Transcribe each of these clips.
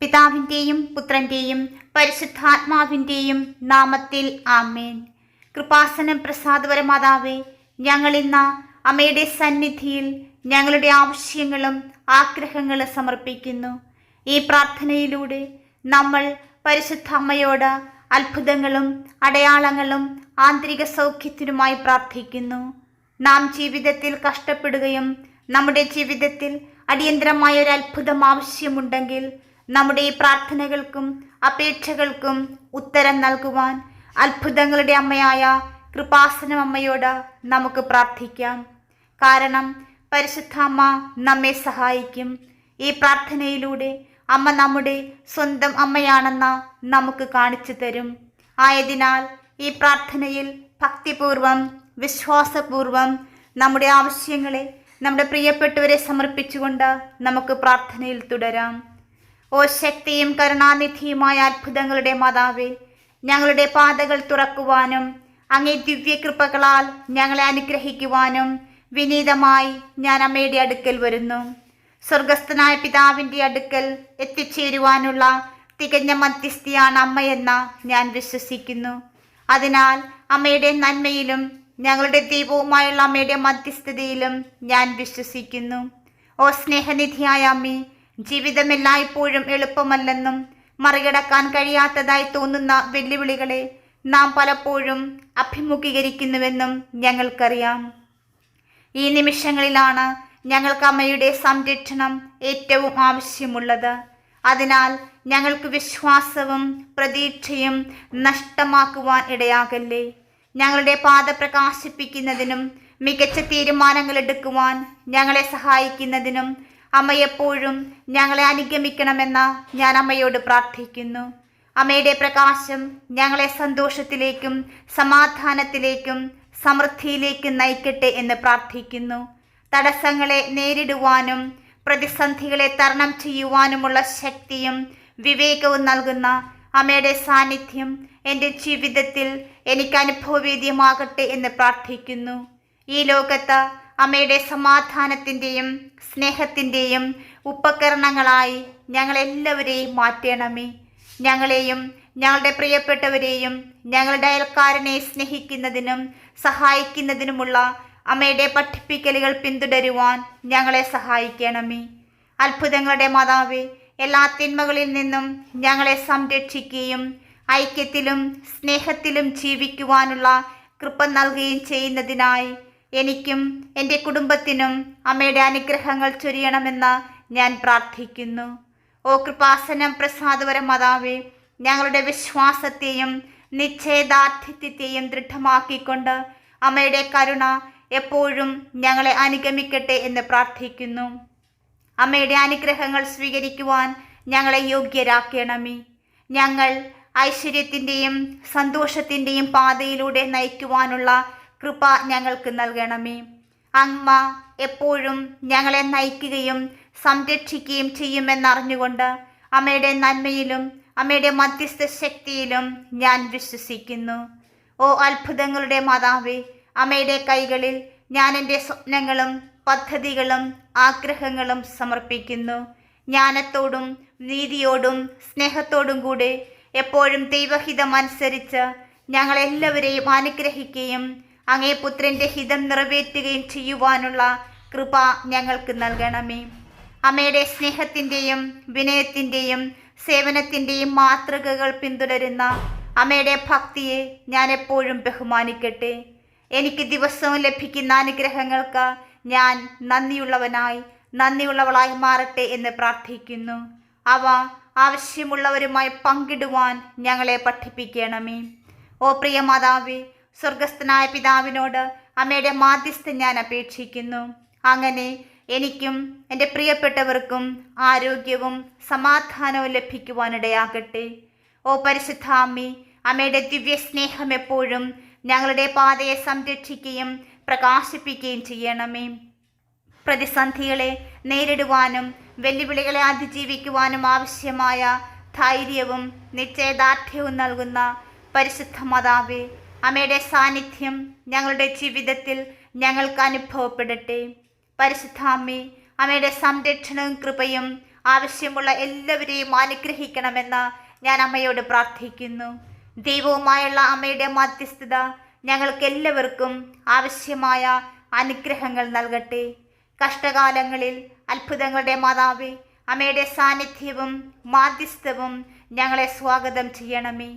പിതാവിന്റെയും പുത്രന്റെയും പരിശുദ്ധാത്മാവിന്റെയും നാമത്തിൽ ആമേൻ. കൃപാസനം പ്രസാദപര മാതാവേ ഞങ്ങളിന്ന് അമ്മയുടെ സന്നിധിയിൽ ഞങ്ങളുടെ ആവശ്യങ്ങളും ആഗ്രഹങ്ങളും സമർപ്പിക്കുന്നു. ഈ പ്രാർത്ഥനയിലൂടെ നമ്മൾ പരിശുദ്ധ അമ്മയോട് അത്ഭുതങ്ങളും അടയാളങ്ങളും ആന്തരിക സൗഖ്യത്തിനുമായി പ്രാർത്ഥിക്കുന്നു. നാം ജീവിതത്തിൽ കഷ്ടപ്പെടുകയും നമ്മുടെ ജീവിതത്തിൽ അടിയന്തരമായ ഒരു അത്ഭുതം ആവശ്യമുണ്ടെങ്കിൽ നമ്മുടെ പ്രാർത്ഥനകൾക്കും അപേക്ഷകൾക്കും ഉത്തരം നൽകുവാൻ അത്ഭുതങ്ങളുടെ അമ്മയായ കൃപാസനം അമ്മയോട് നമുക്ക് പ്രാർത്ഥിക്കാം. കാരണം പരിശുദ്ധ അമ്മ നമ്മെ സഹായിക്കും. ഈ പ്രാർത്ഥനയിലൂടെ അമ്മ നമ്മുടെ സ്വന്തം അമ്മയാണെന്ന നമുക്ക് കാണിച്ചു തരും. ആയതിനാൽ ഈ പ്രാർത്ഥനയിൽ ഭക്തിപൂർവം വിശ്വാസപൂർവം നമ്മുടെ ആവശ്യങ്ങളെ നമ്മുടെ പ്രിയപ്പെട്ടവരെ സമർപ്പിച്ചുകൊണ്ട് നമുക്ക് പ്രാർത്ഥനയിൽ തുടരാം. ഓ ശക്തിയും കരുണാനിധിയുമായ അത്ഭുതങ്ങളുടെ മാതാവേ ഞങ്ങളുടെ പാതകൾ തുറക്കുവാനും അങ്ങേ ദിവ്യകൃപകളാൽ ഞങ്ങളെ അനുഗ്രഹിക്കുവാനും വിനീതമായി ഞാൻ അമ്മയുടെ അടുക്കൽ വരുന്നു. സ്വർഗസ്ഥനായ പിതാവിന്റെ അടുക്കൽ എത്തിച്ചേരുവാനുള്ള തികഞ്ഞ മധ്യസ്ഥിയാണ് അമ്മയെന്ന ഞാൻ വിശ്വസിക്കുന്നു. അതിനാൽ അമ്മയുടെ നന്മയിലും ഞങ്ങളുടെ ദൈവവുമായുള്ള അമ്മയുടെ മധ്യസ്ഥതയിലും ഞാൻ വിശ്വസിക്കുന്നു. ഓ സ്നേഹനിധിയായ അമ്മേ ജീവിതം എല്ലായ്പ്പോഴും എളുപ്പമല്ലെന്നും മറികടക്കാൻ കഴിയാത്തതായി തോന്നുന്ന വെല്ലുവിളികളെ നാം പലപ്പോഴും അഭിമുഖീകരിക്കുന്നുവെന്നും ഞങ്ങൾക്കറിയാം. ഈ നിമിഷങ്ങളിലാണ് ഞങ്ങൾക്ക് അമ്മയുടെ സംരക്ഷണം ഏറ്റവും ആവശ്യമുള്ളത്. അതിനാൽ ഞങ്ങൾക്ക് വിശ്വാസവും പ്രതീക്ഷയും നഷ്ടമാക്കുവാൻ ഇടയാകല്ലേ? ഞങ്ങളുടെ പാത പ്രകാശിപ്പിക്കുന്നതിനും മികച്ച തീരുമാനങ്ങൾ എടുക്കുവാൻ ഞങ്ങളെ സഹായിക്കുന്നതിനും അമ്മ എപ്പോഴും ഞങ്ങളെ അനുഗമിക്കണമെന്ന് ഞാൻ അമ്മയോട് പ്രാർത്ഥിക്കുന്നു. അമ്മയുടെ പ്രകാശം ഞങ്ങളെ സന്തോഷത്തിലേക്കും സമാധാനത്തിലേക്കും സമൃദ്ധിയിലേക്കും നയിക്കട്ടെ എന്ന് പ്രാർത്ഥിക്കുന്നു. തടസ്സങ്ങളെ നേരിടുവാനും പ്രതിസന്ധികളെ തരണം ചെയ്യുവാനുമുള്ള ശക്തിയും വിവേകവും നൽകുന്ന അമ്മയുടെ സാന്നിധ്യം എന്റെ ജീവിതത്തിൽ എനിക്ക് അനുഭവവേദ്യമാകട്ടെ എന്ന് പ്രാർത്ഥിക്കുന്നു. ഈ ലോകത്ത് അമ്മയുടെ സമാധാനത്തിന്റെയും സ്നേഹത്തിന്റെയും ഉപകരണങ്ങളായി ഞങ്ങളെല്ലാവരെയും മാറ്റണമേ. ഞങ്ങളെയും ഞങ്ങളുടെ പ്രിയപ്പെട്ടവരെയും ഞങ്ങളുടെ അയൽക്കാരനെ സ്നേഹിക്കുന്നതിനും സഹായിക്കുന്നതിനുമുള്ള അമ്മയുടെ പഠിപ്പിക്കലുകൾ പിന്തുടരുവാൻ ഞങ്ങളെ സഹായിക്കണമേ. അത്ഭുതങ്ങളുടെ മാതാവേ എല്ലാ തിന്മകളിൽ നിന്നും ഞങ്ങളെ സംരക്ഷിക്കുകയും ഐക്യത്തിലും സ്നേഹത്തിലും ജീവിക്കുവാനുള്ള കൃപ നൽകുകയും ചെയ്യുന്നതിനായി എനിക്കും എന്റെ കുടുംബത്തിനും അമ്മയുടെ അനുഗ്രഹങ്ങൾ ചൊരിയണമെന്ന് ഞാൻ പ്രാർത്ഥിക്കുന്നു. ഓ കൃപാസനം പ്രസാദവര മാതാവേ ഞങ്ങളുടെ വിശ്വാസത്തെയും നിശ്ചയദാർഢ്യത്തെയും ദൃഢമാക്കിക്കൊണ്ട് അമ്മയുടെ കരുണ എപ്പോഴും ഞങ്ങളെ അനുഗമിക്കട്ടെ എന്ന് പ്രാർത്ഥിക്കുന്നു. അമ്മയുടെ അനുഗ്രഹങ്ങൾ സ്വീകരിക്കുവാൻ ഞങ്ങളെ യോഗ്യരാക്കണമേ. ഞങ്ങൾ ഐശ്വര്യത്തിന്റെയും സന്തോഷത്തിന്റെയും പാതയിലൂടെ നയിക്കുവാനുള്ള കൃപ ഞങ്ങൾക്ക് നൽകണമേ. അമ്മ എപ്പോഴും ഞങ്ങളെ നയിക്കുകയും സംരക്ഷിക്കുകയും ചെയ്യുമെന്നറിഞ്ഞുകൊണ്ട് അമ്മയുടെ നന്മയിലും അമ്മയുടെ മധ്യസ്ഥ ശക്തിയിലും ഞാൻ വിശ്വസിക്കുന്നു. ഓ അത്ഭുതങ്ങളുടെ മാതാവേ അമ്മയുടെ കൈകളിൽ ഞാൻ എന്റെ സ്വപ്നങ്ങളും പദ്ധതികളും ആഗ്രഹങ്ങളും സമർപ്പിക്കുന്നു. ജ്ഞാനത്തോടും നീതിയോടും സ്നേഹത്തോടും കൂടെ എപ്പോഴും ദൈവഹിതം അനുസരിച്ച് ഞങ്ങളെല്ലാവരെയും അനുഗ്രഹിക്കുകയും അങ്ങേ പുത്രന്റെ ഹിതം നിറവേറ്റുകയും ചെയ്യുവാനുള്ള കൃപ ഞങ്ങൾക്ക് നൽകണമേ. അമ്മയുടെ സ്നേഹത്തിന്റെയും വിനയത്തിന്റെയും സേവനത്തിന്റെയും മാതൃകകൾ പിന്തുടരുന്ന അമ്മയുടെ ഭക്തിയെ ഞാൻ എപ്പോഴും ബഹുമാനിക്കട്ടെ. എനിക്ക് ദിവസവും ലഭിക്കുന്ന അനുഗ്രഹങ്ങൾക്ക് ഞാൻ നന്ദിയുള്ളവനായി നന്ദിയുള്ളവളായി മാറട്ടെ എന്ന് പ്രാർത്ഥിക്കുന്നു. അവ ആവശ്യമുള്ളവരുമായി പങ്കിടുവാൻ ഞങ്ങളെ പഠിപ്പിക്കണമേ. ഓ പ്രിയ മാതാവേ സ്വർഗസ്ഥനായ പിതാവിനോട് അമ്മയുടെ മാധ്യസ്ഥ ഞാൻ അപേക്ഷിക്കുന്നു. അങ്ങനെ എനിക്കും എന്റെ പ്രിയപ്പെട്ടവർക്കും ആരോഗ്യവും സമാധാനവും ലഭിക്കുവാനിടയാകട്ടെ. ഓ പരിശുദ്ധ അമ്മി അമ്മയുടെ ദിവ്യസ്നേഹം എപ്പോഴും ഞങ്ങളുടെ പാതയെ സംരക്ഷിക്കുകയും പ്രകാശിപ്പിക്കുകയും ചെയ്യണമേ. പ്രതിസന്ധികളെ നേരിടുവാനും വെല്ലുവിളികളെ അതിജീവിക്കുവാനും ആവശ്യമായ ധൈര്യവും നിശ്ചയദാർഢ്യവും നൽകുന്ന പരിശുദ്ധ മാതാവേ അമ്മയുടെ സാന്നിധ്യം ഞങ്ങളുടെ ജീവിതത്തിൽ ഞങ്ങൾക്ക് അനുഭവപ്പെടട്ടെ. പരിശുദ്ധ അമ്മേ അമ്മയുടെ സംരക്ഷണവും കൃപയും ആവശ്യമുള്ള എല്ലാവരെയും അനുഗ്രഹിക്കണമെന്ന് ഞാൻ അമ്മയോട് പ്രാർത്ഥിക്കുന്നു. ദൈവവുമായുള്ള അമ്മയുടെ മധ്യസ്ഥത ഞങ്ങൾക്ക് എല്ലാവർക്കും ആവശ്യമായ അനുഗ്രഹങ്ങൾ നൽകട്ടെ. കഷ്ടകാലങ്ങളിൽ അത്ഭുതങ്ങളുടെ മാതാവേ അമ്മയുടെ സാന്നിധ്യവും മാധ്യസ്ഥവും ഞങ്ങളെ സ്വാഗതം ചെയ്യണമേ.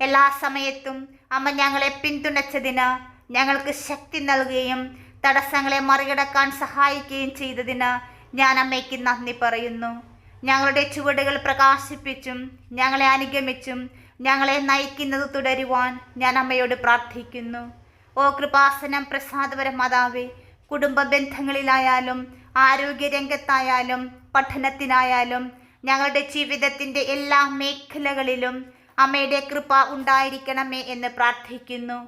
എല്ലാ സമയത്തും അമ്മ ഞങ്ങളെ പിന്തുണച്ചതിന് ഞങ്ങൾക്ക് ശക്തി നൽകുകയും തടസ്സങ്ങളെ മറികടക്കാൻ സഹായിക്കുകയും ചെയ്തതിന് ഞാൻ അമ്മയ്ക്ക് നന്ദി പറയുന്നു. ഞങ്ങളുടെ ചുവടുകൾ പ്രകാശിപ്പിച്ചും ഞങ്ങളെ അനുഗമിച്ചും ഞങ്ങളെ നയിക്കുന്നത് തുടരുവാൻ ഞാൻ അമ്മയോട് പ്രാർത്ഥിക്കുന്നു. ഓ കൃപാസനം പ്രസാദപര മാതാവേ കുടുംബ ബന്ധങ്ങളിലായാലും ആരോഗ്യരംഗത്തായാലും പഠനത്തിനായാലും ഞങ്ങളുടെ ജീവിതത്തിന്റെ എല്ലാ മേഖലകളിലും അമ്മയുടെ കൃപ ഉണ്ടായിരിക്കണമേ എന്ന് പ്രാർത്ഥിക്കുന്നു.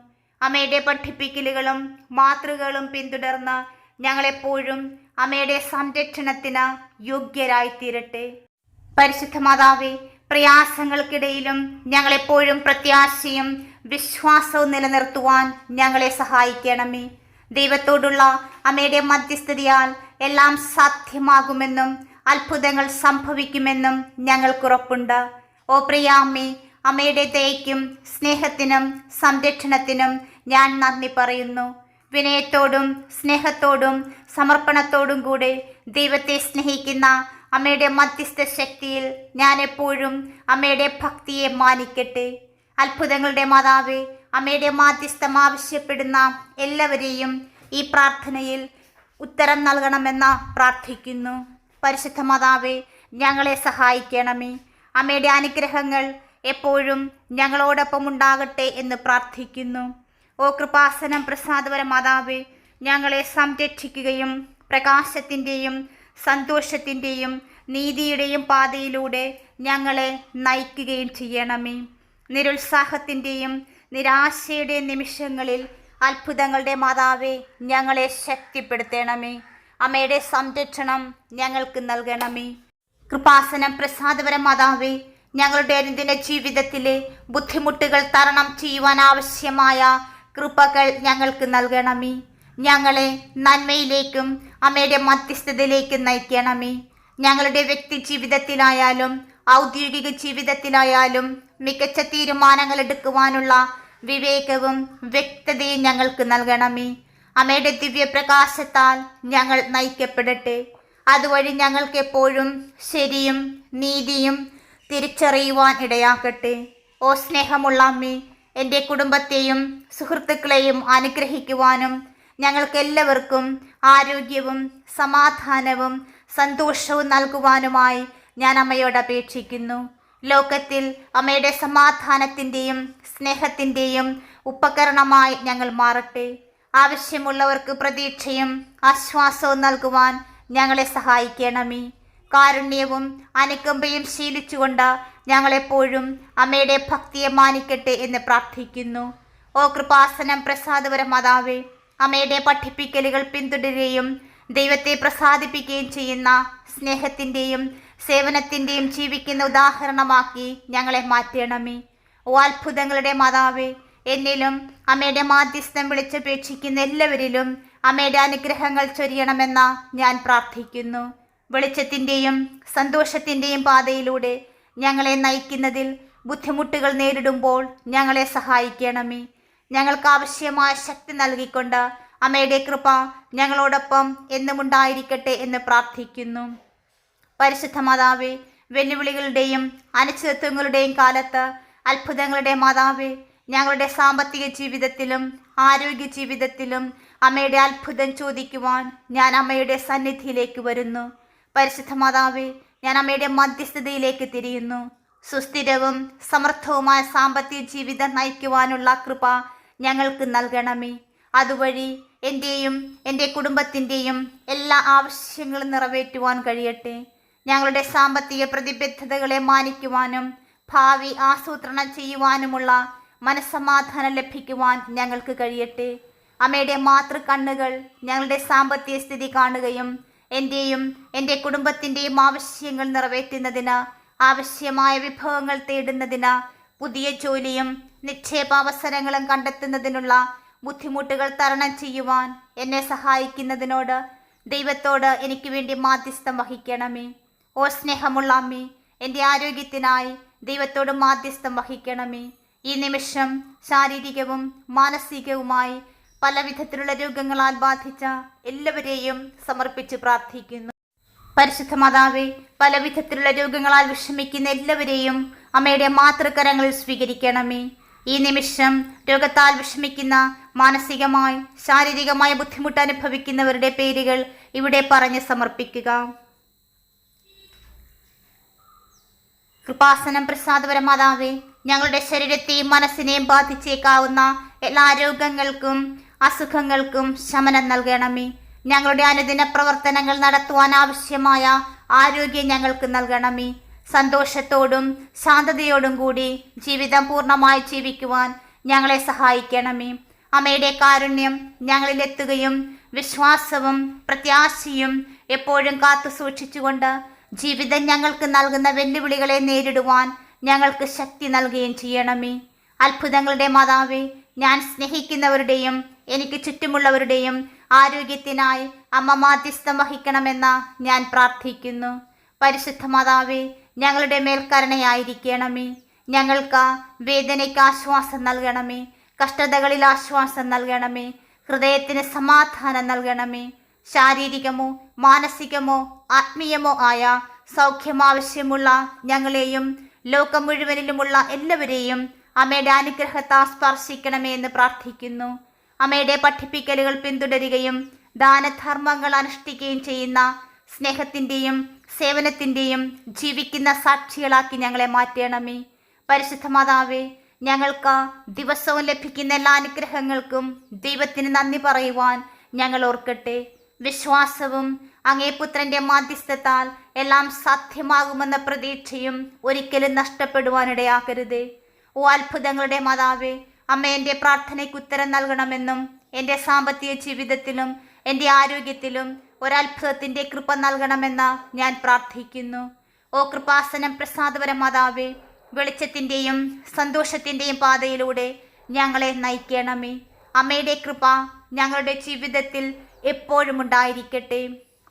അമ്മയുടെ പഠിപ്പിക്കലുകളും മാതൃകകളും പിന്തുടർന്ന് ഞങ്ങളെപ്പോഴും അമ്മയുടെ സംരക്ഷണത്തിന് യോഗ്യരായി തീരട്ടെ പരിശുദ്ധ മാതാവേ പ്രയാസങ്ങൾക്കിടയിലും ഞങ്ങളെപ്പോഴും പ്രത്യാശയും വിശ്വാസവും നിലനിർത്തുവാൻ ഞങ്ങളെ സഹായിക്കണമേ. ദൈവത്തോടുള്ള അമ്മയുടെ മധ്യസ്ഥതയാൽ എല്ലാം സാധ്യമാകുമെന്നും അത്ഭുതങ്ങൾ സംഭവിക്കുമെന്നും ഞങ്ങൾക്കുറപ്പുണ്ട് ഓ പ്രിയ അമ്മേ അമ്മയുടെ ദയയ്ക്കും സ്നേഹത്തിനും സംരക്ഷണത്തിനും ഞാൻ നന്ദി പറയുന്നു. വിനയത്തോടും സ്നേഹത്തോടും സമർപ്പണത്തോടും കൂടെ ദൈവത്തെ സ്നേഹിക്കുന്ന അമ്മയുടെ മധ്യസ്ഥ ശക്തിയിൽ ഞാൻ എപ്പോഴും അമ്മയുടെ ഭക്തിയെ മാനിക്കട്ടെ. അത്ഭുതങ്ങളുടെ മാതാവ് അമ്മയുടെ മാധ്യസ്ഥം ആവശ്യപ്പെടുന്ന എല്ലാവരെയും ഈ പ്രാർത്ഥനയിൽ ഉത്തരം നൽകണമെന്ന് പ്രാർത്ഥിക്കുന്നു. പരിശുദ്ധ മാതാവ് ഞങ്ങളെ സഹായിക്കണമേ. അമ്മയുടെ അനുഗ്രഹങ്ങൾ എപ്പോഴും ഞങ്ങളോടൊപ്പം ഉണ്ടാകട്ടെ എന്ന് പ്രാർത്ഥിക്കുന്നു. ഓ കൃപാസനം പ്രസാദപര മാതാവ് ഞങ്ങളെ സംരക്ഷിക്കുകയും പ്രകാശത്തിന്റെയും സന്തോഷത്തിന്റെയും നീതിയുടെയും പാതയിലൂടെ ഞങ്ങളെ നയിക്കുകയും ചെയ്യണമേ. നിരുത്സാഹത്തിന്റെയും നിരാശയുടെ നിമിഷങ്ങളിൽ അത്ഭുതങ്ങളുടെ മാതാവെ ഞങ്ങളെ ശക്തിപ്പെടുത്തണമേ. അമ്മയുടെ സംരക്ഷണം ഞങ്ങൾക്ക് നൽകണമേ. കൃപാസനം പ്രസാദപര മാതാവേ ഞങ്ങളുടെ അനുദിന ജീവിതത്തിലെ ബുദ്ധിമുട്ടുകൾ തരണം ചെയ്യുവാൻ ആവശ്യമായ കൃപകൾ ഞങ്ങൾക്ക് നൽകണമേ. ഞങ്ങളെ നന്മയിലേക്കും അമ്മയുടെ മധ്യസ്ഥതയിലേക്കും നയിക്കണമേ. ഞങ്ങളുടെ വ്യക്തി ജീവിതത്തിലായാലും ഔദ്യോഗിക ജീവിതത്തിലായാലും മികച്ച തീരുമാനങ്ങൾ എടുക്കുവാനുള്ള വിവേകവും വ്യക്തതയും ഞങ്ങൾക്ക് നൽകണമേ. അമ്മയുടെ ദിവ്യപ്രകാശത്താൽ ഞങ്ങൾ നയിക്കപ്പെടട്ടെ. അതുവഴി ഞങ്ങൾക്ക് എപ്പോഴും ശരിയും നീതിയും തിരിച്ചറിയുവാൻ ഇടയാക്കട്ടെ ഓ സ്നേഹമുള്ള അമ്മേ എന്റെ കുടുംബത്തെയും സുഹൃത്തുക്കളെയും അനുഗ്രഹിക്കുവാനും ഞങ്ങൾക്കെല്ലാവർക്കും ആരോഗ്യവും സമാധാനവും സന്തോഷവും നൽകുവാനുമായി ഞാൻ അമ്മയോട് അപേക്ഷിക്കുന്നു. ലോകത്തിൽ അമ്മയുടെ സമാധാനത്തിന്റെയും സ്നേഹത്തിന്റെയും ഉപകരണമായി ഞങ്ങൾ മാറട്ടെ. ആവശ്യമുള്ളവർക്ക് പ്രതീക്ഷയും ആശ്വാസവും നൽകുവാൻ ഞങ്ങളെ സഹായിക്കണമേ. കാരുണ്യവും അനുകമ്പയും ശീലിച്ചുകൊണ്ട് ഞങ്ങളെപ്പോഴും അമ്മയുടെ ഭക്തിയെ മാനിക്കട്ടെ എന്ന് പ്രാർത്ഥിക്കുന്നു. ഓ കൃപാസനം പ്രസാദപര മാതാവേ അമ്മയുടെ പഠിപ്പിക്കലുകൾ പിന്തുടരുകയും ദൈവത്തെ പ്രസാദിപ്പിക്കുകയും ചെയ്യുന്ന സ്നേഹത്തിന്റെയും സേവനത്തിന്റെയും ജീവിക്കുന്ന ഉദാഹരണമാക്കി ഞങ്ങളെ മാറ്റണമേ. ഓ അത്ഭുതങ്ങളുടെ മാതാവേ എന്നിലും അമ്മയുടെ മാധ്യസ്ഥം വിളിച്ചപേക്ഷിക്കുന്ന എല്ലാവരിലും അമ്മയുടെ അനുഗ്രഹങ്ങൾ ചൊരിയണമെന്ന ഞാൻ പ്രാർത്ഥിക്കുന്നു. വെളിച്ചത്തിന്റെയും സന്തോഷത്തിന്റെയും പാതയിലൂടെ ഞങ്ങളെ നയിക്കുന്നതിൽ ബുദ്ധിമുട്ടുകൾ നേരിടുമ്പോൾ ഞങ്ങളെ സഹായിക്കണമേ. ഞങ്ങൾക്ക് ആവശ്യമായ ശക്തി നൽകിക്കൊണ്ട് അമ്മയുടെ കൃപ ഞങ്ങളോടൊപ്പം എന്നുമുണ്ടായിരിക്കട്ടെ എന്ന് പ്രാർത്ഥിക്കുന്നു. പരിശുദ്ധ മാതാവേ വെല്ലുവിളികളുടെയും അനിശ്ചിതത്വങ്ങളുടെയും കാലത്ത് അത്ഭുതങ്ങളുടെ മാതാവേ ഞങ്ങളുടെ സാമ്പത്തിക ജീവിതത്തിലും ആരോഗ്യ ജീവിതത്തിലും അമ്മയുടെ അത്ഭുതം ചോദിക്കുവാൻ ഞാൻ അമ്മയുടെ സന്നിധിയിലേക്ക് വരുന്നു. പരിശുദ്ധ മാതാവേ ഞാൻ അമ്മയുടെ മധ്യസ്ഥതയിലേക്ക് തിരിയുന്നു. സുസ്ഥിരവും സമർത്ഥവുമായ സാമ്പത്തിക ജീവിതം നയിക്കുവാനുള്ള കൃപ ഞങ്ങൾക്ക് നൽകണമേ. അതുവഴി എന്റെയും എന്റെ കുടുംബത്തിന്റെയും എല്ലാ ആവശ്യങ്ങളും നിറവേറ്റുവാൻ കഴിയട്ടെ. ഞങ്ങളുടെ സാമ്പത്തിക പ്രതിബദ്ധതകളെ മാനിക്കുവാനും ഭാവി ആസൂത്രണം ചെയ്യുവാനുമുള്ള മനസ്സമാധാനം ലഭിക്കുവാൻ ഞങ്ങൾക്ക് കഴിയട്ടെ. അമ്മയുടെ മാതൃ കണ്ണുകൾ ഞങ്ങളുടെ സാമ്പത്തിക സ്ഥിതി കാണുകയും എന്റെയും എന്റെ കുടുംബത്തിന്റെയും ആവശ്യങ്ങൾ നിറവേറ്റുന്നതിന് ആവശ്യമായ വിഭവങ്ങൾ തേടുന്നതിന് പുതിയ ജോലിയും നിക്ഷേപാവസരങ്ങളും കണ്ടെത്തുന്നതിനുള്ള ബുദ്ധിമുട്ടുകൾ തരണം ചെയ്യുവാൻ എന്നെ സഹായിക്കുന്നതിനോട് ദൈവത്തോട് എനിക്ക് വേണ്ടി മാധ്യസ്ഥം വഹിക്കണമേ. ഓ സ്നേഹമുള്ള അമ്മേ എന്റെ ആരോഗ്യത്തിനായി ദൈവത്തോട് മാധ്യസ്ഥം വഹിക്കണമേ. ഈ നിമിഷം ശാരീരികവും മാനസികവുമായി പല വിധത്തിലുള്ള രോഗങ്ങളാൽ ബാധിച്ച എല്ലാവരെയും സമർപ്പിച്ച് പ്രാർത്ഥിക്കുന്നു. പരിശുദ്ധ മാതാവെ പല വിധത്തിലുള്ള രോഗങ്ങളാൽ വിഷമിക്കുന്ന എല്ലാവരെയും അമ്മയുടെ മാതൃകരങ്ങളിൽ സ്വീകരിക്കണമേ. ഈ നിമിഷം രോഗത്താൽ വിഷമിക്കുന്ന മാനസികമായി ശാരീരികമായ ബുദ്ധിമുട്ട് അനുഭവിക്കുന്നവരുടെ പേരുകൾ ഇവിടെ പറഞ്ഞ് സമർപ്പിക്കുക. കൃപാസനം പ്രസാദപര മാതാവേ ഞങ്ങളുടെ ശരീരത്തെയും മനസ്സിനെയും ബാധിച്ചേക്കാവുന്ന എല്ലാ രോഗങ്ങൾക്കും അസുഖങ്ങൾക്കും ശമനം നൽകണമേ. ഞങ്ങളുടെ അനുദിന പ്രവർത്തനങ്ങൾ നടത്തുവാൻ ആവശ്യമായ ആരോഗ്യം ഞങ്ങൾക്ക് നൽകണമേ. സന്തോഷത്തോടും ശാന്തതയോടും കൂടി ജീവിതം പൂർണമായി ജീവിക്കുവാൻ ഞങ്ങളെ സഹായിക്കണമേ. അമ്മയുടെ കാരുണ്യം ഞങ്ങളിലെത്തുകയും വിശ്വാസവും പ്രത്യാശയും എപ്പോഴും കാത്തു സൂക്ഷിച്ചുകൊണ്ട് ജീവിതം ഞങ്ങൾക്ക് നൽകുന്ന വെല്ലുവിളികളെ നേരിടുവാൻ ഞങ്ങൾക്ക് ശക്തി നൽകുകയും ചെയ്യണമേ. അത്ഭുതങ്ങളുടെ മാതാവേ ഞാൻ സ്നേഹിക്കുന്നവരുടെയും എനിക്ക് ചുറ്റുമുള്ളവരുടെയും ആരോഗ്യത്തിനായി അമ്മ മാധ്യസ്ഥം വഹിക്കണമെന്ന് ഞാൻ പ്രാർത്ഥിക്കുന്നു. പരിശുദ്ധ മാതാവേ ഞങ്ങളുടെ മേൽക്കരണയായിരിക്കണമേ. ഞങ്ങൾക്ക് വേദനയ്ക്ക് ആശ്വാസം നൽകണമേ. കഷ്ടതകളിൽ ആശ്വാസം നൽകണമേ. ഹൃദയത്തിന് സമാധാനം നൽകണമേ. ശാരീരികമോ മാനസികമോ ആത്മീയമോ ആയ സൗഖ്യം ആവശ്യമുള്ള ഞങ്ങളെയും ലോകം മുഴുവനിലുമുള്ള എല്ലാവരെയും അമ്മയുടെ അനുഗ്രഹത്താൽ സ്പർശിക്കണമേ എന്ന് പ്രാർത്ഥിക്കുന്നു. അമ്മയുടെ പഠിപ്പിക്കലുകൾ പിന്തുടരുകയും ദാനധർമ്മങ്ങൾ അനുഷ്ഠിക്കുകയും ചെയ്യുന്ന സ്നേഹത്തിന്റെയും സേവനത്തിന്റെയും ജീവിക്കുന്ന സാക്ഷികളാക്കി ഞങ്ങളെ മാറ്റണമേ. പരിശുദ്ധ മാതാവേ ഞങ്ങൾക്ക് ദിവസവും ലഭിക്കുന്ന എല്ലാ അനുഗ്രഹങ്ങൾക്കും ദൈവത്തിന് നന്ദി പറയുവാൻ ഞങ്ങൾ ഓർക്കട്ടെ. വിശ്വാസവും അങ്ങേ പുത്രന്റെ മാധ്യസ്ഥത്താൽ എല്ലാം സാധ്യമാകുമെന്ന പ്രതീക്ഷയും ഒരിക്കലും നഷ്ടപ്പെടുവാനിടയാക്കരുത് ഓ അത്ഭുതങ്ങളുടെ മാതാവേ അമ്മ എന്റെ പ്രാർത്ഥനയ്ക്ക് ഉത്തരം നൽകണമെന്നും എന്റെ സാമ്പത്തിക ജീവിതത്തിലും എന്റെ ആരോഗ്യത്തിലും ഒരത്ഭുതത്തിന്റെ കൃപ നൽകണമെന്ന് ഞാൻ പ്രാർത്ഥിക്കുന്നു. ഓ കൃപാസനം പ്രസാദപര മാതാവേ വെളിച്ചത്തിന്റെയും സന്തോഷത്തിന്റെയും പാതയിലൂടെ ഞങ്ങളെ നയിക്കണമേ. അമ്മയുടെ കൃപ ഞങ്ങളുടെ ജീവിതത്തിൽ എപ്പോഴും ഉണ്ടായിരിക്കട്ടെ.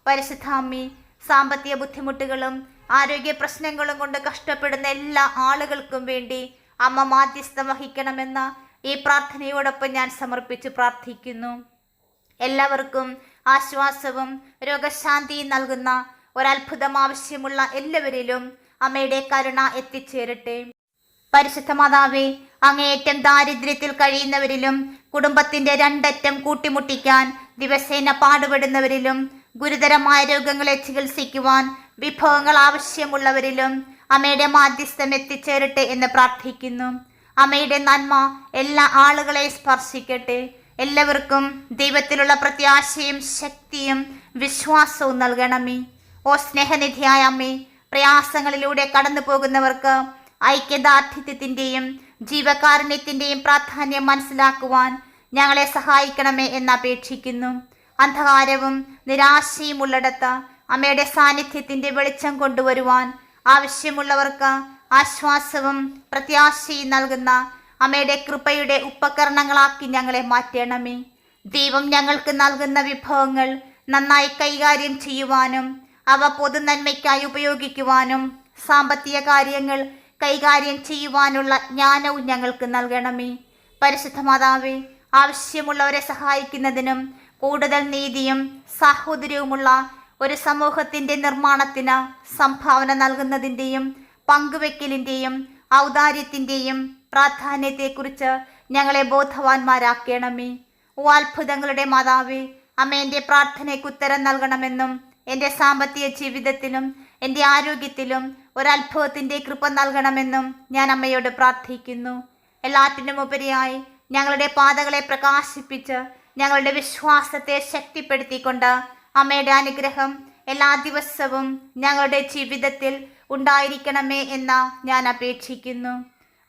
പരിശുദ്ധ അമ്മി സാമ്പത്തിക ബുദ്ധിമുട്ടുകളും ആരോഗ്യ പ്രശ്നങ്ങളും കൊണ്ട് കഷ്ടപ്പെടുന്ന എല്ലാ ആളുകൾക്കും വേണ്ടി അമ്മ മാധ്യസ്ഥം വഹിക്കണമെന്ന ഈ പ്രാർത്ഥനയോടൊപ്പം ഞാൻ സമർപ്പിച്ച് പ്രാർത്ഥിക്കുന്നു. എല്ലാവർക്കും ആശ്വാസവും രോഗശാന്തിയും നൽകുന്ന ഒരത്ഭുതം ആവശ്യമുള്ള എല്ലാവരിലും അമ്മയുടെ കരുണ എത്തിച്ചേരട്ടെ. പരിശുദ്ധ മാതാവേ അങ്ങേയറ്റം ദാരിദ്ര്യത്തിൽ കഴിയുന്നവരിലും കുടുംബത്തിന്റെ രണ്ടറ്റം കൂട്ടിമുട്ടിക്കാൻ ദിവസേന പാടുപെടുന്നവരിലും ഗുരുതരമായ രോഗങ്ങളെ ചികിത്സിക്കുവാൻ വിഭവങ്ങൾ ആവശ്യമുള്ളവരിലും അമ്മയുടെ മാധ്യസ്ഥം എത്തിച്ചേരട്ടെ എന്ന് പ്രാർത്ഥിക്കുന്നു. അമ്മയുടെ നന്മ എല്ലാ ആളുകളെ സ്പർശിക്കട്ടെ. എല്ലാവർക്കും ദൈവത്തിലുള്ള പ്രത്യാശയും ശക്തിയും വിശ്വാസവും നൽകണമേ. ഓ സ്നേഹനിധിയായ അമ്മേ പ്രയാസങ്ങളിലൂടെ കടന്നു പോകുന്നവർക്ക് ഐക്യദാർഢ്യത്തിന്റെയും ജീവകാരുണ്യത്തിന്റെയും പ്രാധാന്യം മനസ്സിലാക്കുവാൻ ഞങ്ങളെ സഹായിക്കണമേ എന്ന് അപേക്ഷിക്കുന്നു അന്ധകാരവും നിരാശയും ഉള്ളിടത്ത് അമ്മയുടെ സാന്നിധ്യത്തിന്റെ വെളിച്ചം കൊണ്ടുവരുവാൻ ആവശ്യമുള്ളവർക്ക് ആശ്വാസവും പ്രത്യാശയും നൽകുന്ന അമ്മയുടെ കൃപയുടെ ഉപകരണങ്ങളാക്കി ഞങ്ങളെ മാറ്റണമേ. ദൈവം ഞങ്ങൾക്ക് നൽകുന്ന വിഭവങ്ങൾ നന്നായി കൈകാര്യം ചെയ്യുവാനും അവ പൊതുനന്മയ്ക്കായി ഉപയോഗിക്കുവാനും സാമ്പത്തിക കാര്യങ്ങൾ കൈകാര്യം ചെയ്യുവാനുള്ള ജ്ഞാനവും ഞങ്ങൾക്ക് നൽകണമേ. പരിശുദ്ധ മാതാവേ ആവശ്യമുള്ളവരെ സഹായിക്കുന്നതിനും കൂടുതൽ നീതിയും സാഹോദര്യവുമുള്ള ഒരു സമൂഹത്തിന്റെ നിർമ്മാണത്തിന് സംഭാവന നൽകുന്നതിന്റെയും പങ്കുവെക്കലിന്റെയും ഔദാര്യത്തിന്റെയും പ്രാധാന്യത്തെക്കുറിച്ച് ഞങ്ങളെ ബോധവാന്മാരാക്കണമേ. ഓ അത്ഭുതങ്ങളുടെ മാതാവേ അമ്മേന്റെ പ്രാർത്ഥനയ്ക്ക് ഉത്തരം നൽകണമെന്നും എന്റെ സാമ്പത്തിക ജീവിതത്തിലും എന്റെ ആരോഗ്യത്തിലും ഒരത്ഭുതത്തിന്റെ കൃപ നൽകണമെന്നും ഞാൻ അമ്മയോട് പ്രാർത്ഥിക്കുന്നു. എല്ലാറ്റിനും ഉപരിയായി ഞങ്ങളുടെ പാതകളെ പ്രകാശിപ്പിച്ച് ഞങ്ങളുടെ വിശ്വാസത്തെ ശക്തിപ്പെടുത്തിക്കൊണ്ട് അമ്മയുടെ അനുഗ്രഹം എല്ലാ ദിവസവും ഞങ്ങളുടെ ജീവിതത്തിൽ ഉണ്ടായിരിക്കണമേ എന്ന ഞാൻ അപേക്ഷിക്കുന്നു.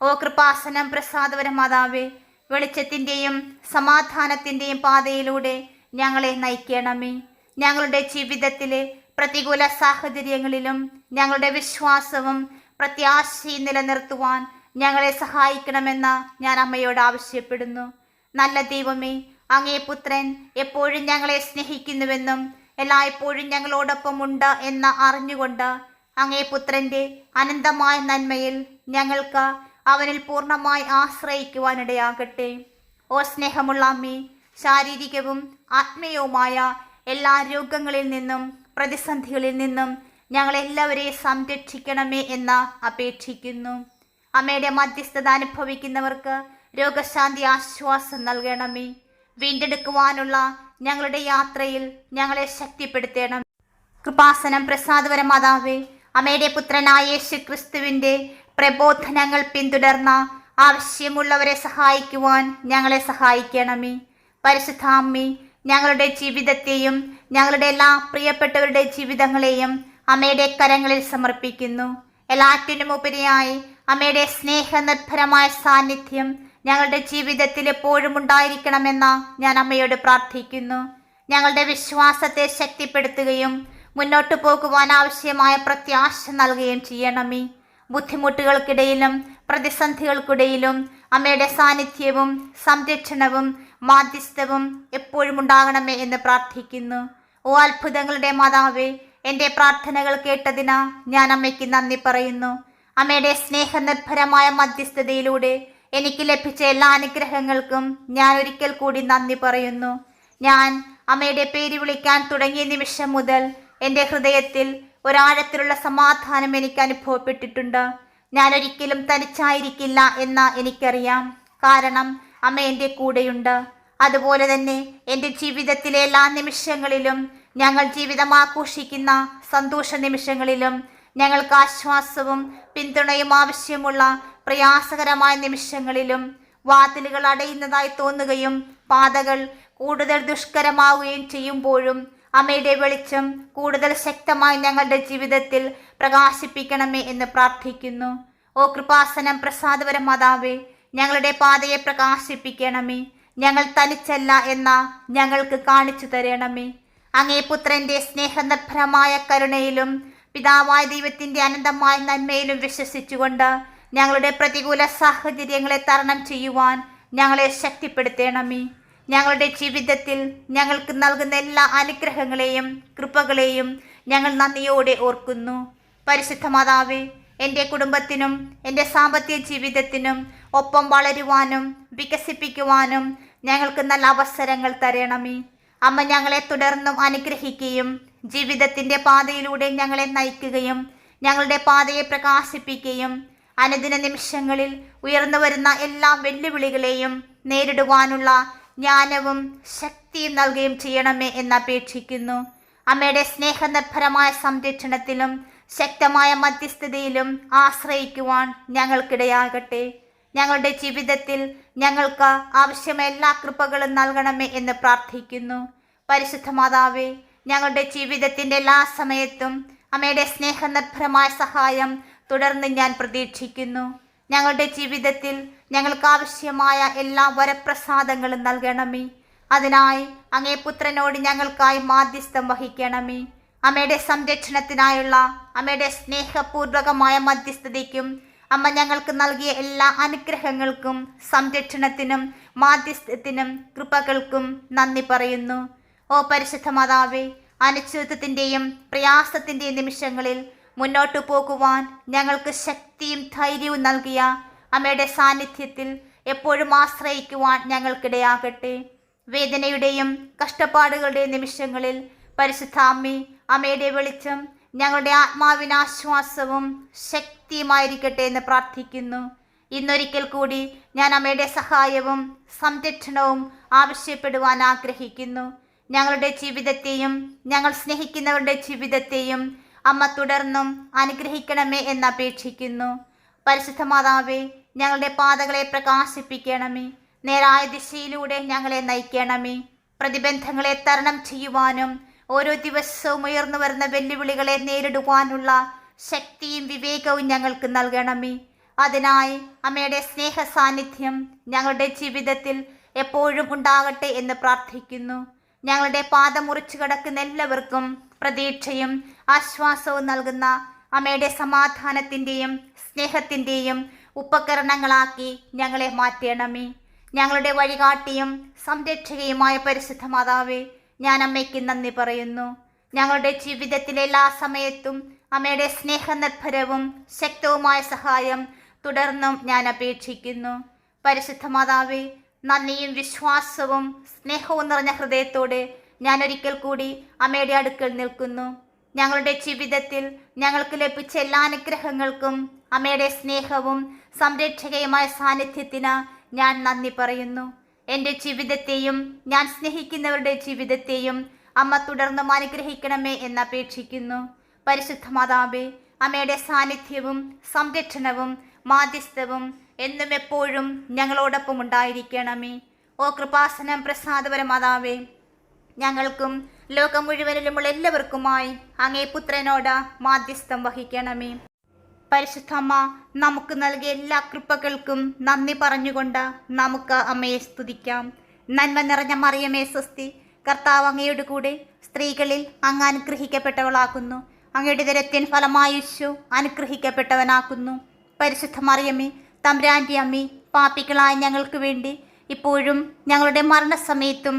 ഓ കൃപാസനം പ്രസാദപര മാതാവേ വെളിച്ചത്തിന്റെയും സമാധാനത്തിന്റെയും പാതയിലൂടെ ഞങ്ങളെ നയിക്കണമേ. ഞങ്ങളുടെ ജീവിതത്തിലെ പ്രതികൂല സാഹചര്യങ്ങളിലും ഞങ്ങളുടെ വിശ്വാസവും പ്രത്യാശയും നിലനിർത്തുവാൻ ഞങ്ങളെ സഹായിക്കണമെന്ന് ഞാൻ അമ്മയോട് ആവശ്യപ്പെടുന്നു. നല്ല ദൈവമേ അങ്ങേ പുത്രൻ എപ്പോഴും ഞങ്ങളെ സ്നേഹിക്കുന്നുവെന്നും എല്ലായ്പ്പോഴും ഞങ്ങളോടൊപ്പം ഉണ്ട് എന്ന് അറിഞ്ഞുകൊണ്ട് അങ്ങേ പുത്രന്റെ അനന്തമായ നന്മയിൽ ഞങ്ങൾക്ക് അവനിൽ പൂർണമായി ആശ്രയിക്കുവാനിടയാകട്ടെ. ഓ സ്നേഹമുള്ള അമ്മേ ശാരീരികവും ആത്മീയവുമായ എല്ലാ രോഗങ്ങളിൽ നിന്നും പ്രതിസന്ധികളിൽ നിന്നും ഞങ്ങളെല്ലാവരെയും സംരക്ഷിക്കണമേ എന്ന് അപേക്ഷിക്കുന്നു. അമ്മയുടെ മധ്യസ്ഥത അനുഭവിക്കുന്നവർക്ക് രോഗശാന്തി ആശ്വാസം നൽകണമേ. വീണ്ടെടുക്കുവാനുള്ള ഞങ്ങളുടെ യാത്രയിൽ ഞങ്ങളെ ശക്തിപ്പെടുത്തണം. കൃപാസനം പ്രസാദപര മാതാവേ അമ്മയുടെ പുത്രനായ യേശു ക്രിസ്തുവിന്റെ പ്രബോധനങ്ങൾ പിന്തുടർന്ന ആവശ്യമുള്ളവരെ സഹായിക്കുവാൻ ഞങ്ങളെ സഹായിക്കണമേ. പരിശുദ്ധ അമ്മേ ഞങ്ങളുടെ ജീവിതത്തെയും ഞങ്ങളുടെ എല്ലാ പ്രിയപ്പെട്ടവരുടെ ജീവിതങ്ങളെയും അമ്മയുടെ കരങ്ങളിൽ സമർപ്പിക്കുന്നു. എല്ലാറ്റിനും ഉപരിയായി അമ്മയുടെ സ്നേഹനിർഭരമായ സാന്നിധ്യം ഞങ്ങളുടെ ജീവിതത്തിൽ എപ്പോഴും ഉണ്ടായിരിക്കണമെന്ന ഞാൻ അമ്മയോട് പ്രാർത്ഥിക്കുന്നു. ഞങ്ങളുടെ വിശ്വാസത്തെ ശക്തിപ്പെടുത്തുകയും മുന്നോട്ട് പോകുവാൻ ആവശ്യമായ പ്രത്യാശ നൽകുകയും ചെയ്യണമേ. ബുദ്ധിമുട്ടുകൾക്കിടയിലും പ്രതിസന്ധികൾക്കിടയിലും അമ്മയുടെ സാന്നിധ്യവും സംരക്ഷണവും മാധ്യസ്ഥവും എപ്പോഴും ഉണ്ടാകണമേ എന്ന് പ്രാർത്ഥിക്കുന്നു. ഓ അത്ഭുതങ്ങളുടെ മാതാവേ എന്റെ പ്രാർത്ഥനകൾ കേട്ടതിന് ഞാൻ അമ്മയ്ക്ക് നന്ദി പറയുന്നു. അമ്മയുടെ സ്നേഹനിർഭരമായ മധ്യസ്ഥതയിലൂടെ എനിക്ക് ലഭിച്ച എല്ലാ അനുഗ്രഹങ്ങൾക്കും ഞാൻ ഒരിക്കൽ കൂടി നന്ദി പറയുന്നു. ഞാൻ അമ്മയുടെ പേര് വിളിക്കാൻ തുടങ്ങിയ നിമിഷം മുതൽ എന്റെ ഹൃദയത്തിൽ ഒരാഴത്തിലുള്ള സമാധാനം എനിക്ക് അനുഭവപ്പെട്ടിട്ടുണ്ട്. ഞാൻ ഒരിക്കലും തനിച്ചായിരിക്കില്ല എന്ന് എനിക്കറിയാം. കാരണം അമ്മ എന്റെ കൂടെയുണ്ട്. അതുപോലെ തന്നെ എന്റെ ജീവിതത്തിലെ എല്ലാ നിമിഷങ്ങളിലും ഞങ്ങൾ ജീവിതം ആഘോഷിക്കുന്ന സന്തോഷ നിമിഷങ്ങളിലും ഞങ്ങൾക്ക് ആശ്വാസവും പിന്തുണയും ആവശ്യമുള്ള പ്രയാസകരമായ നിമിഷങ്ങളിലും വാതിലുകൾ അടയുന്നതായി തോന്നുകയും പാതകൾ കൂടുതൽ ദുഷ്കരമാവുകയും ചെയ്യുമ്പോഴും അമ്മയുടെ വെളിച്ചം കൂടുതൽ ശക്തമായി ഞങ്ങളുടെ ജീവിതത്തിൽ പ്രകാശിപ്പിക്കണമേ എന്ന് പ്രാർത്ഥിക്കുന്നു. ഓ കൃപാസനം പ്രസാദപര മാതാവേ ഞങ്ങളുടെ പാതയെ പ്രകാശിപ്പിക്കണമേ. ഞങ്ങൾ തനിച്ചല്ല എന്ന ഞങ്ങൾക്ക് കാണിച്ചു തരണമേ. അങ്ങേ പുത്രന്റെ സ്നേഹനിർഭരമായ കരുണയിലും പിതാവായ ദൈവത്തിന്റെ അനന്തമായ നന്മയിലും വിശ്വസിച്ചുകൊണ്ട് ഞങ്ങളുടെ പ്രതികൂല സാഹചര്യങ്ങളെ തരണം ചെയ്യുവാൻ ഞങ്ങളെ ശക്തിപ്പെടുത്തണമേ. ഞങ്ങളുടെ ജീവിതത്തിൽ ഞങ്ങൾക്ക് നൽകുന്ന എല്ലാ അനുഗ്രഹങ്ങളെയും കൃപകളെയും ഞങ്ങൾ നന്ദിയോടെ ഓർക്കുന്നു. പരിശുദ്ധ മാതാവേ എന്റെ കുടുംബത്തിനും എന്റെ സാമ്പത്തിക ജീവിതത്തിനും ഒപ്പം വളരുവാനും വികസിപ്പിക്കുവാനും ഞങ്ങൾക്ക് നല്ല അവസരങ്ങൾ തരണമേ. അമ്മ ഞങ്ങളെ തുടർന്നും അനുഗ്രഹിക്കുകയും ജീവിതത്തിന്റെ പാതയിലൂടെ ഞങ്ങളെ നയിക്കുകയും ഞങ്ങളുടെ പാതയെ പ്രകാശിപ്പിക്കുകയും അനുദിന നിമിഷങ്ങളിൽ ഉയർന്നു വരുന്ന എല്ലാ വെല്ലുവിളികളെയും നേരിടുവാനുള്ള ജ്ഞാനവും ശക്തിയും നൽകുകയും ചെയ്യണമേ എന്ന് അപേക്ഷിക്കുന്നു. അമ്മയുടെ സ്നേഹനിർഭരമായ സംരക്ഷണത്തിലും ശക്തമായ മധ്യസ്ഥതയിലും ആശ്രയിക്കുവാൻ ഞങ്ങൾക്കിടയാകട്ടെ. ഞങ്ങളുടെ ജീവിതത്തിൽ ഞങ്ങൾക്ക് ആവശ്യമായ എല്ലാ കൃപകളും നൽകണമേ എന്ന് പ്രാർത്ഥിക്കുന്നു. പരിശുദ്ധ മാതാവേ ഞങ്ങളുടെ ജീവിതത്തിന്റെ എല്ലാ സമയത്തും അമ്മയുടെ സ്നേഹനിർഭരമായ സഹായം തുടർന്ന് ഞാൻ പ്രതീക്ഷിക്കുന്നു. ഞങ്ങളുടെ ജീവിതത്തിൽ ഞങ്ങൾക്ക് ആവശ്യമായ എല്ലാ വരപ്രസാദങ്ങളും നൽകണമേ. അതിനായി അങ്ങേ പുത്രനോട് ഞങ്ങൾക്കായി മാധ്യസ്ഥം വഹിക്കണമേ. അമ്മയുടെ സംരക്ഷണത്തിനായുള്ള അമ്മയുടെ സ്നേഹപൂർവകമായ മധ്യസ്ഥതയ്ക്കും അമ്മ ഞങ്ങൾക്ക് നൽകിയ എല്ലാ അനുഗ്രഹങ്ങൾക്കും സംരക്ഷണത്തിനും മാധ്യസ്ഥത്തിനും കൃപകൾക്കും നന്ദി പറയുന്നു. ഓ പരിശുദ്ധ മാതാവേ അനിശ്ചിതത്വത്തിന്റെയും പ്രയാസത്തിന്റെയും നിമിഷങ്ങളിൽ മുന്നോട്ടു പോകുവാൻ ഞങ്ങൾക്ക് ശക്തിയും ധൈര്യവും നൽകിയ അമ്മയുടെ സാന്നിധ്യത്തിൽ എപ്പോഴും ആശ്രയിക്കുവാൻ ഞങ്ങൾക്കിടയാകട്ടെ. വേദനയുടെയും കഷ്ടപ്പാടുകളുടെയും നിമിഷങ്ങളിൽ പരിശുദ്ധ അമ്മി അമ്മയുടെ വെളിച്ചം ഞങ്ങളുടെ ആത്മാവിന് ആശ്വാസവും ശക്തിയുമായിരിക്കട്ടെ എന്ന് പ്രാർത്ഥിക്കുന്നു. ഇന്നൊരിക്കൽ കൂടി ഞാൻ അമ്മയുടെ സഹായവും സംരക്ഷണവും ആവശ്യപ്പെടുവാൻ ആഗ്രഹിക്കുന്നു. ഞങ്ങളുടെ ജീവിതത്തെയും ഞങ്ങൾ സ്നേഹിക്കുന്നവരുടെ ജീവിതത്തെയും അമ്മ തുടർന്നും അനുഗ്രഹിക്കണമേ എന്ന് അപേക്ഷിക്കുന്നു പരിശുദ്ധ മാതാവേ ഞങ്ങളുടെ പാതകളെ പ്രകാശിപ്പിക്കണമേ. നേരായ ദിശയിലൂടെ ഞങ്ങളെ നയിക്കണമേ. പ്രതിബന്ധങ്ങളെ തരണം ചെയ്യുവാനും ഓരോ ദിവസവും ഉയർന്നു വരുന്ന വെല്ലുവിളികളെ നേരിടുവാനുള്ള ശക്തിയും വിവേകവും ഞങ്ങൾക്ക് നൽകണമേ. അതിനായി അമ്മയുടെ സ്നേഹ സാന്നിധ്യം ഞങ്ങളുടെ ജീവിതത്തിൽ എപ്പോഴും ഉണ്ടാകട്ടെ എന്ന് പ്രാർത്ഥിക്കുന്നു. ഞങ്ങളുടെ പാത മുറിച്ചു കിടക്കുന്ന എല്ലാവർക്കും പ്രതീക്ഷയും ആശ്വാസവും നൽകുന്ന അമ്മയുടെ സമാധാനത്തിന്റെയും സ്നേഹത്തിന്റെയും ഉപകരണങ്ങളാക്കി ഞങ്ങളെ മാറ്റണമേ. ഞങ്ങളുടെ വഴികാട്ടിയും സംരക്ഷകയുമായ പരിശുദ്ധ മാതാവേ ഞാൻ അമ്മയ്ക്ക് നന്ദി പറയുന്നു. ഞങ്ങളുടെ ജീവിതത്തിലെ എല്ലാ സമയത്തും അമ്മയുടെ സ്നേഹനിർഭരവും ശക്തവുമായ സഹായം തുടർന്നും ഞാൻ അപേക്ഷിക്കുന്നു. പരിശുദ്ധ മാതാവേ നന്ദിയും വിശ്വാസവും സ്നേഹവും നിറഞ്ഞ ഹൃദയത്തോടെ ഞാൻ ഒരിക്കൽ കൂടി അമ്മയുടെ അടുക്കൽ നിൽക്കുന്നു. ഞങ്ങളുടെ ജീവിതത്തിൽ ഞങ്ങൾക്ക് ലഭിച്ച എല്ലാ അനുഗ്രഹങ്ങൾക്കും അമ്മയുടെ സ്നേഹവും സംരക്ഷകയുമായ സാന്നിധ്യത്തിന് ഞാൻ നന്ദി പറയുന്നു. എന്റെ ജീവിതത്തെയും ഞാൻ സ്നേഹിക്കുന്നവരുടെ ജീവിതത്തെയും അമ്മ തുടർന്നും അനുഗ്രഹിക്കണമേ എന്നപേക്ഷിക്കുന്നു പരിശുദ്ധ മാതാവേ അമ്മയുടെ സാന്നിധ്യവും സംരക്ഷണവും മാധ്യസ്ഥവും എന്നും എപ്പോഴും ഞങ്ങളോടൊപ്പം ഉണ്ടായിരിക്കണമേ. ഓ കൃപാസനം പ്രസാദപര മാതാവേ ഞങ്ങൾക്കും ലോകം മുഴുവനിലുമുള്ള എല്ലാവർക്കുമായി അങ്ങേ പുത്രനോട് മാധ്യസ്ഥം വഹിക്കണമേ. പരിശുദ്ധമ്മ നമുക്ക് നൽകിയ എല്ലാ കൃപകൾക്കും നന്ദി പറഞ്ഞുകൊണ്ട് നമുക്ക് അമ്മയെ സ്തുതിക്കാം. നന്മ നിറഞ്ഞ മറിയമേ സ്വസ്തി കർത്താവ് അങ്ങയുടെ കൂടെ സ്ത്രീകളിൽ അങ്ങ് അനുഗ്രഹിക്കപ്പെട്ടവളാക്കുന്നു അങ്ങയുടെ ദരത്തിൻ ഫലമായുഷു അനുഗ്രഹിക്കപ്പെട്ടവനാക്കുന്നു പരിശുദ്ധ മറിയമ്മേ തമ്പ്രാന്റെ അമ്മി പാപ്പികളായ ഞങ്ങൾക്ക് വേണ്ടി ഇപ്പോഴും ഞങ്ങളുടെ മരണസമയത്തും